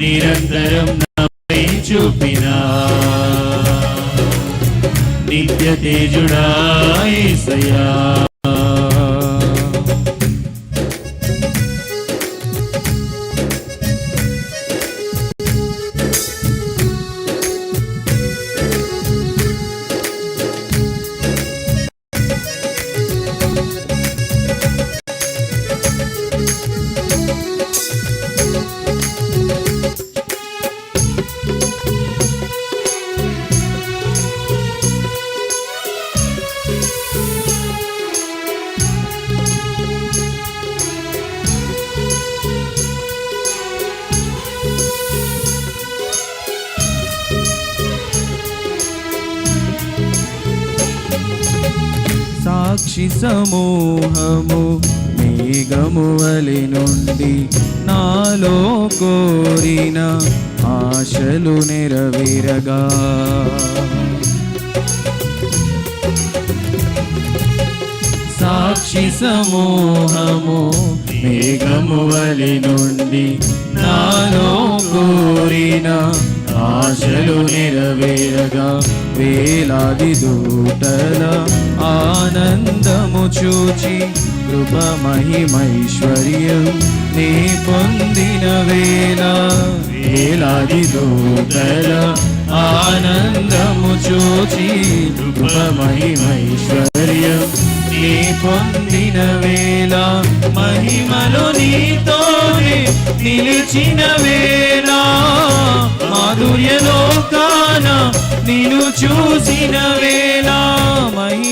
నిరంతరం నాపై చూపినా నిత్య తేజుడా పక్షి సమూహము మేఘము వలి నుండి నాలో కోరిన ఆశలు నెరవేరగా. సాక్షి సమూహము మేఘము వలి నుండి నాలో కోరిన ఆశలు నెరవేరగా. వేలాది దూటలా చూచి కృప మహిమైశ్వర్యం నీ పొందిన వేళ వేలాది దూతల ఆనందము చూచి కృప మహిమైశ్వర్యం నీ పొందిన వేళ మహిమలు నీతోనే నిలిచిన వేళ మాధుర్యలో కాన నిన్ను చూసిన వేళ.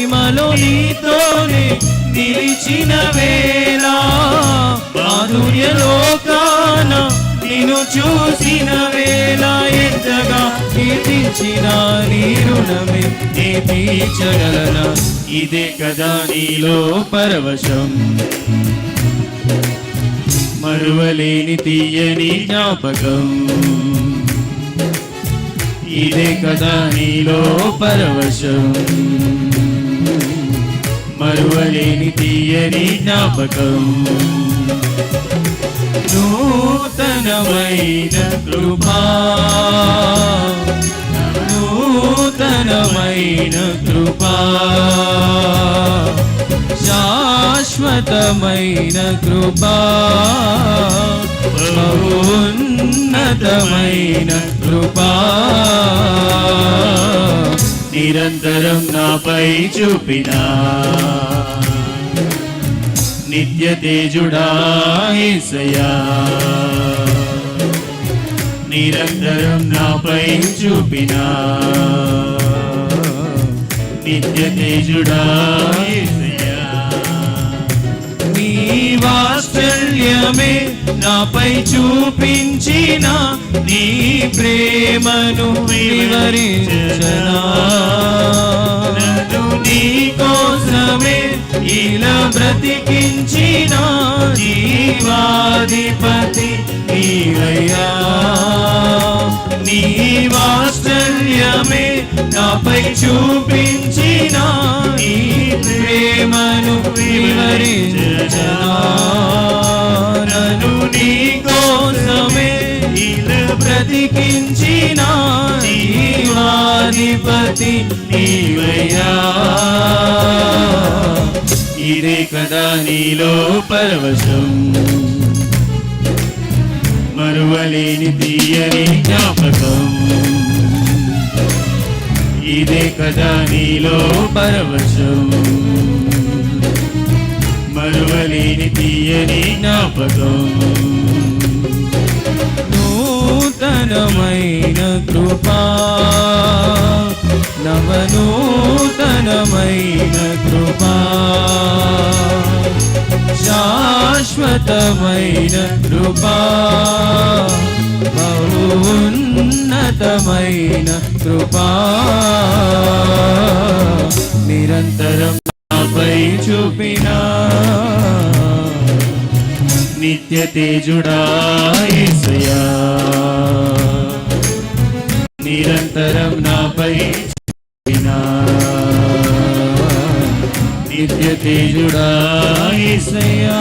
మహిమలో నీతోనే నిలిచిన వేళ. మాధుర్య కాన నిన్ను చూసిన వేళ ఎంతగా కీర్తించిన నీ రుణమే నీ తీర్చగలన ఇదే కదా నీలో పరవశం. మరువలేని తీయని జ్ఞాపకం. ఇదే కదా నీలో పరవశం. మరువలేని తీయని జ్ఞాపకం. నూతనమైన కృపా. నూతనమైన కృపా. శాశ్వతమైన కృపా. బహున్నతమైన కృపా నిరంతరం నాపై చూపినా. నిత్య తేజుడా యేసయ్యా నిరంతరం నాపై చూపినా. నిత్య తేజుడా యేసయ్యా నీ వాత్సల్యమే నాపై చూపించిన నీ ప్రేమను వివరించనా. నన్ను నీ కోసమే ఇలా బ్రతికించిన జీవాధిపతి నీవయ్యా. నీ వాత్సల్యమే నాపై చూపించిన నీ ప్రేమను వివరించనా. బ్రతికించిన జీవాధిపతి నీవయ్యా. ఇదే కదా నీలో పరవశం. మరువలేని తీయని జ్ఞాపకం. ఇదే కదా నీలో పరవశం. మరువలేని తీయని జ్ఞాపకం. నూతనమైన కృపా. నవనూతనమైన కృపా. శాశ్వతమైన కృపా. బహున్నతమైన కృపా. నిరంతరం నాపై చూపినా. నిత్య తేజుడా యేసయ్యా నిరంతరం నాపై నిత్య తేజుడా యేసయ్యా